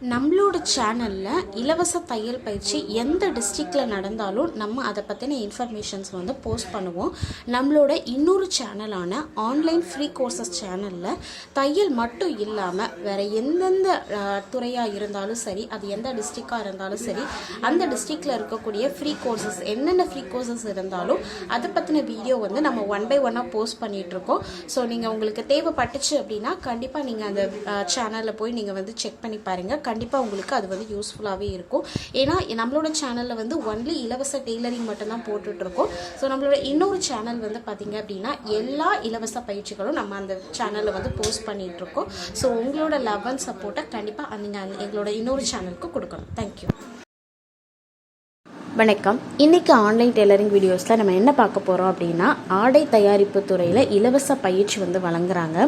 நம்மளோட சேனலில் இலவச தையல் பயிற்சி எந்த டிஸ்ட்ரிக்டில் நடந்தாலும் நம்ம அதை பற்றின இன்ஃபர்மேஷன்ஸ் வந்து போஸ்ட் பண்ணுவோம். நம்மளோட இன்னொரு சேனலான ஆன்லைன் ஃப்ரீ கோர்சஸ் சேனலில் தையல் மட்டும் இல்லாமல் வேறு எந்தெந்த துறையாக இருந்தாலும் சரி அது எந்த டிஸ்ட்ரிக்டாக இருந்தாலும் சரி அந்த டிஸ்ட்ரிக்டில் இருக்கக்கூடிய ஃப்ரீ கோர்சஸ் என்னென்ன ஃப்ரீ கோர்சஸ் இருந்தாலும் அதை பற்றின வீடியோ வந்து நம்ம ஒன் பை ஒன்னாக போஸ்ட் பண்ணிகிட்ருக்கோம் ஸோ நீங்கள் உங்களுக்கு தேவைப்பட்டுச்சு அப்படின்னா கண்டிப்பாக நீங்கள் அந்த சேனலில் போய் நீங்கள் வந்து செக் பண்ணி பாருங்கள் கண்டிப்பாக உங்களுக்கு அது வந்து யூஸ்ஃபுல்லாகவே இருக்கும். ஏன்னா நம்மளோட சேனலில் வந்து ஒன்லி இலவச டெய்லரிங் மட்டும்தான் போட்டுட்ருக்கோம். ஸோ நம்மளோட இன்னொரு சேனல் வந்து பார்த்திங்க அப்படின்னா எல்லா இலவச பயிற்சிகளும் நம்ம அந்த சேனலில் வந்து போஸ்ட் பண்ணிகிட்ருக்கோம் ஸோ உங்களோட லவ் அண்ட் சப்போர்ட்டை கண்டிப்பாக நீங்கள் எங்களோட இன்னொரு சேனலுக்கு கொடுக்கணும். தேங்க்யூ வணக்கம். இன்றைக்கி ஆன்லைன் டெய்லரிங் வீடியோஸில் நம்ம என்ன பார்க்க போகிறோம் அப்படின்னா ஆடை தயாரிப்பு துறையில் இலவச பயிற்சி வந்து வழங்குறாங்க.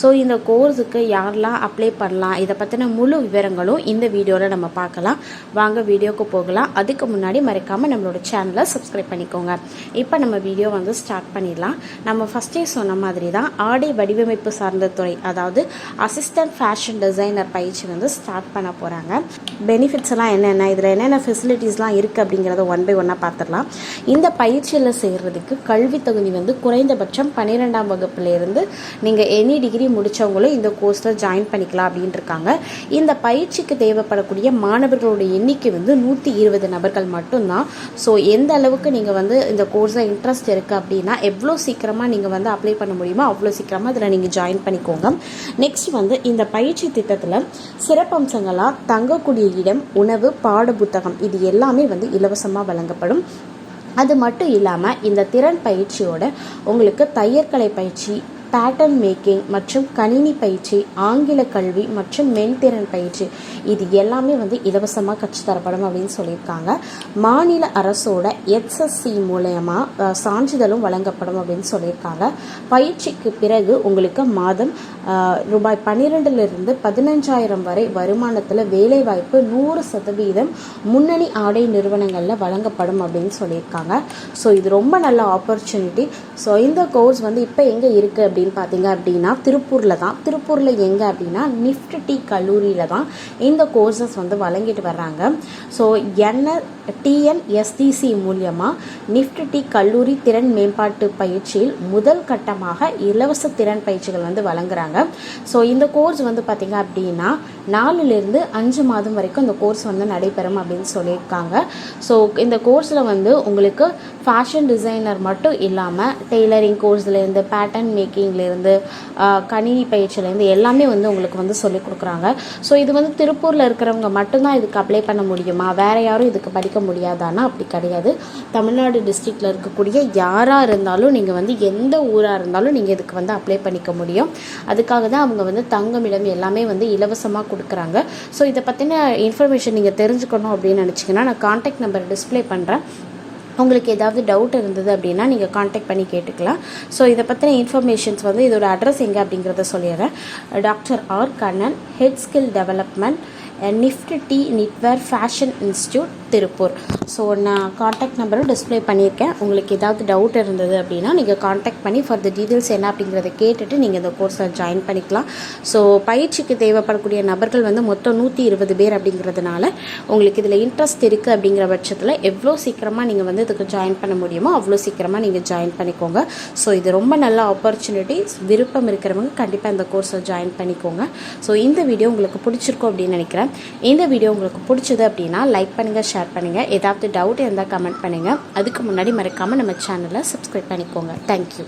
ஸோ இந்த கோர்ஸுக்கு யாரெல்லாம் அப்ளை பண்ணலாம் இதை பற்றின முழு விவரங்களும் இந்த வீடியோவில் நம்ம பார்க்கலாம். வாங்க வீடியோவுக்கு போகலாம். அதுக்கு முன்னாடி மறக்காமல் நம்மளோட சேனலை சப்ஸ்கிரைப் பண்ணிக்கோங்க. இப்போ நம்ம வீடியோ வந்து ஸ்டார்ட் பண்ணிடலாம். நம்ம ஃபஸ்ட்டே சொன்ன மாதிரி தான் ஆடை வடிவமைப்பு சார்ந்த துறை அதாவது அசிஸ்டன்ட் ஃபேஷன் டிசைனர் பயிற்சி வந்து ஸ்டார்ட் பண்ண போகிறாங்க பெனிஃபிட்ஸ் எல்லாம் என்னென்ன இதில் என்னென்ன ஃபெசிலிட்டிஸ்லாம் இருக்குது அப்படிங்கிறத ஒன் பை ஒன்னாக பார்த்துடலாம் இந்த பயிற்சியில் சேர்கிறதுக்கு கல்வி தகுதி வந்து குறைந்தபட்சம் பன்னிரெண்டாம் வகுப்புலேருந்து நீங்கள் எனி டிகிரி முடித்தவங்களும் இந்த கோர்ஸில் ஜாயின் பண்ணிக்கலாம் அப்படின்ட்டு இருக்காங்க இந்த பயிற்சிக்கு தேவைப்படக்கூடிய மாணவர்களோட எண்ணிக்கை வந்து நூற்றி இருபது நபர்கள் மட்டும்தான். ஸோ எந்த அளவுக்கு நீங்கள் வந்து இந்த கோர்ஸில் இன்ட்ரெஸ்ட் இருக்குது அப்படின்னா எவ்வளோ சீக்கிரமாக நீங்கள் வந்து அப்ளை பண்ண முடியுமோ அவ்வளோ சீக்கிரமாக அதில் நீங்கள் ஜாயின் பண்ணிக்கோங்க. நெக்ஸ்ட் வந்து இந்த பயிற்சி திட்டத்தில் சிறப்பம்சங்களாக தங்கக்கூடிய இடம் உணவு பாட புத்தகம் இது எல்லாமே வந்து இலவசமாக வழங்கப்படும். அது மட்டும் இல்லாமல் இந்த திறன் பயிற்சியோட உங்களுக்கு தையற்கலை பயிற்சி பேட்டர்ன் மேக்கிங் மற்றும் கணினி பயிற்சி ஆங்கில கல்வி மற்றும் மென்திறன் பயிற்சி. இது எல்லாமே வந்து இலவசமாக கற்றுத்தரப்படும் அப்படின்னு சொல்லியிருக்காங்க. மாநில அரசோட எஸ்எஸ்சி மூலயமா சான்றிதழும் வழங்கப்படும் அப்படின்னு சொல்லியிருக்காங்க. பயிற்சிக்கு பிறகு உங்களுக்கு மாதம் ரூபாய் பன்னிரெண்டுலேருந்து பதினஞ்சாயிரம் வரை வருமானத்தில் வேலைவாய்ப்பு நூறு சதவீதம் முன்னணி ஆடை நிறுவனங்களில் வழங்கப்படும் அப்படின்னு சொல்லியிருக்காங்க. ஸோ இது ரொம்ப நல்ல ஆப்பர்ச்சுனிட்டி ஸோ இந்த கோர்ஸ் வந்து இப்போ எங்கே இருக்குது அப்படின்னு பார்த்தீங்க அப்படின்னா திருப்பூரில் தான். திருப்பூரில் எங்கே அப்படின்னா நிஃப்ட் டி கல்லூரியில் தான் இந்த கோர்சஸ் வந்து வழங்கிட்டு வர்றாங்க. ஸோ என்ன டிஎன்எஸ்டிசி மூலியமாக நிஃப்ட் டி கல்லூரி திறன் மேம்பாட்டு பயிற்சியில் முதல் கட்டமாக இலவச திறன் பயிற்சிகள் வந்து வழங்குறாங்க. ஸோ இந்த கோர்ஸ் வந்து பார்த்திங்க அப்படின்னா நாலுலேருந்து அஞ்சு மாதம் வரைக்கும் இந்த கோர்ஸ் வந்து நடைபெறும் அப்படின்னு சொல்லியிருக்காங்க. ஸோ இந்த கோர்ஸில் வந்து உங்களுக்கு ஃபேஷன் டிசைனர் மட்டும் இல்லாமல் டெய்லரிங் கோர்ஸ்லேருந்து பேட்டர்ன் மேக்கிங் மேக்கிங்லேருந்து கணினி பயிற்சியிலேருந்து எல்லாமே வந்து உங்களுக்கு வந்து சொல்லிக் கொடுக்குறாங்க. ஸோ இது வந்து திருப்பூரில் இருக்கிறவங்க மட்டும்தான் இதுக்கு அப்ளை பண்ண முடியுமா? வேறு யாரும் இதுக்கு படிக்க முடியாதானா அப்படி கிடையாது. தமிழ்நாடு டிஸ்ட்ரிக்டில் இருக்கக்கூடிய யாராக இருந்தாலும் நீங்கள் வந்து எந்த ஊராக இருந்தாலும் நீங்கள் இதுக்கு வந்து அப்ளை பண்ணிக்க முடியும். அதுக்காக தான் அவங்க வந்து தங்கமிடம் எல்லாமே வந்து இலவசமாக கொடுக்குறாங்க. ஸோ இதை பற்றின இன்ஃபர்மேஷன் நீங்கள் தெரிஞ்சுக்கணும் அப்படின்னு நினச்சிங்கன்னா நான் கான்டாக்ட் நம்பர் டிஸ்பிளே பண்ணுறேன் உங்களுக்கு ஏதாவது டவுட் இருந்தது அப்படின்னா நீங்கள் காண்டாக்ட் பண்ணி கேட்டுக்கலாம். ஸோ இதை பற்றின இன்ஃபர்மேஷன்ஸ் வந்து இதோட அட்ரஸ் எங்கே அப்படிங்கிறத சொல்லிடுறேன். Doctor R Kannan head skill development NIFT T knitwear fashion institute Tiruppur. So நான் காண்டாக்ட் நம்பரும் டிஸ்பிளே பண்ணியிருக்கேன். உங்களுக்கு ஏதாவது டவுட் இருந்தது அப்படின்னா நீங்கள் காண்டாக்ட் பண்ணி ஃபார் டீட்டெயில்ஸ் என்ன அப்படிங்கிறத கேட்டுட்டு நீங்கள் இந்த கோர்ஸை ஜாயின் பண்ணிக்கலாம். ஸோ பயிற்சிக்கு தேவைப்படக்கூடிய நபர்கள் வந்து மொத்தம் நூற்றி இருபது பேர் அப்படிங்கிறதுனால உங்களுக்கு இதில் இன்ட்ரெஸ்ட் இருக்குது அப்படிங்கிற பட்சத்தில் எவ்வளோ சீக்கிரமாக நீங்கள் வந்து இதுக்கு ஜாயின் பண்ண முடியுமோ அவ்வளோ சீக்கிரமாக நீங்கள் ஜாயின் பண்ணிக்கோங்க. ஸோ இது ரொம்ப நல்ல ஆப்பர்ச்சுனிட்டி விருப்பம் இருக்கிறவங்க கண்டிப்பாக இந்த கோர்ஸை ஜாயின் பண்ணிக்கோங்க. ஸோ இந்த வீடியோ உங்களுக்கு பிடிச்சிருக்கும் அப்படின்னு நினைக்கிறேன். இந்த வீடியோ உங்களுக்கு பிடிச்சது அப்படின்னா லைக் பண்ணுங்கள் ஷேர் ஷேர் பண்ணுங்கள் ஏதாவது டவுட் இருந்தால் கமெண்ட் பண்ணுங்கள் அதுக்கு முன்னாடி மறக்காமல் நம்ம சேனலை சப்ஸ்கிரைப் பண்ணிக்கோங்க. தேங்க்யூ